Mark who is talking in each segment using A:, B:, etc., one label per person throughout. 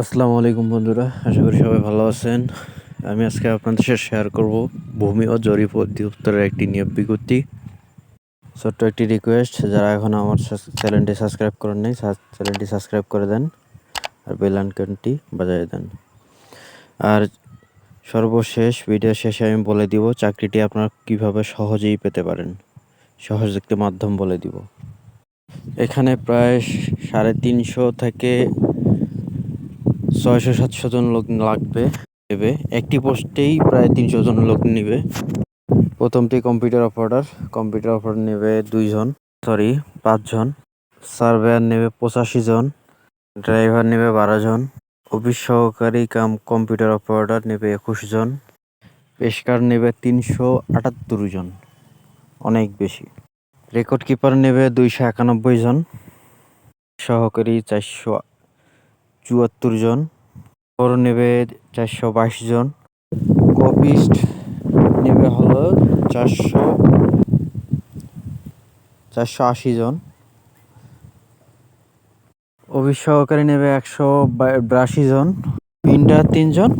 A: আসসালামু আলাইকুম বন্ধুরা, আশা করি সবাই ভালো আছেন। আমি আজকে আপনাদের সাথে শেয়ার করব ভূমি ও জরিপ অধিদপ্তরের একটি নিয়োগ বিজ্ঞপ্তি। ছোট্ট একটি রিকোয়েস্ট যারা এখন আমার চ্যানেলটি সাবস্ক্রাইব করেন নাই চ্যানেলটি সাবস্ক্রাইব করে দেন আর বেল আইকনটি বাজিয়ে দেন। আর সর্বশেষ ভিডিও শেষে আমি বলে দিব চাকরিটি আপনারা কীভাবে সহজেই পেতে পারেন। সহজ একটি মাধ্যম বলে দিব। এখানে প্রায় সাড়ে তিনশো থেকে ছয়শো সাতশো জন লোক লাগবে, নেবে। একটি পোস্টেই প্রায় তিনশো জন লোক নেবে। প্রথমটি কম্পিউটার অপারেটর কম্পিউটার অপারেটর নেবে দুইজন, সরি, পাঁচজন। সার্ভেয়ার নেবে পঁচাশি জন, ড্রাইভার নেবে বারো জন। অফিস সহকারী কাম কম্পিউটার অপারেটর নেবে একুশ জন। পেশকার নেবে তিনশো আটাত্তর জন, অনেক বেশি। রেকর্ড কিপার নেবে দুইশো একানব্বই জন, সহকারী চারশো চুয়াত্তর জন। বড় নেবে চারশো বাইশ জন। কপিস্ট নেবে হলো চারশো চারশো আশি জন। অফিস সহকারী নেবে একশো বিরাশি জন। প্রিন্টার তিনজন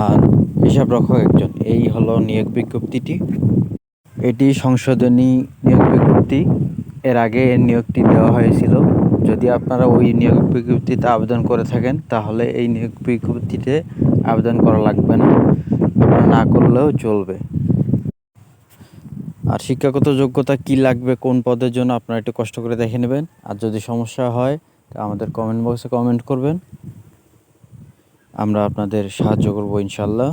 A: আর হিসাব রক্ষক একজন। এই হলো নিয়োগ বিজ্ঞপ্তিটি। এটি সংশোধনী নিয়োগ বিজ্ঞপ্তি। এর আগে এর নিয়োগটি দেওয়া হয়েছিল। যদি আপনারা ওই নিয়োগ বিজ্ঞপ্তিতে আবেদন করে থাকেন, তাহলে এই নিয়োগ বিজ্ঞপ্তিতে আবেদন করা লাগবে না। আপনারা না করলেও চলবে। আর শিক্ষাগত যোগ্যতা কি লাগবে, কোন পদের জন্য, আপনারা একটু কষ্ট করে দেখে নেবেন। আর যদি সমস্যা হয়, তা আমাদের কমেন্ট বক্সে কমেন্ট করবেন। আমরা আপনাদের সাহায্য করব ইনশাল্লাহ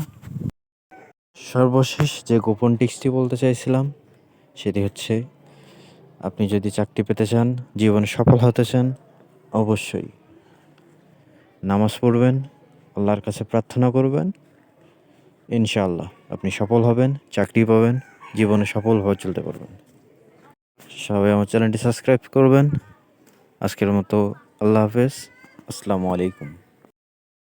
A: সর্বশেষ যে গোপন টিক্সটি বলতে চাইছিলাম, সেটি হচ্ছে আপনি যদি চাকরি পেতে চান, জীবনে সফল হতে চান, অবশ্যই। নামাজ পড়বেন, আল্লাহর কাছে প্রার্থনা করবেন, ইনশাআল্লাহ আপনি সফল হবেন, চাকরি পাবেন, জীবনে সফলভাবে চলতে পারবেন। সবাই আমার চ্যানেলটি সাবস্ক্রাইব করবেন। আজকের মতো আল্লাহ হাফেজ। আসসালামু আলাইকুম।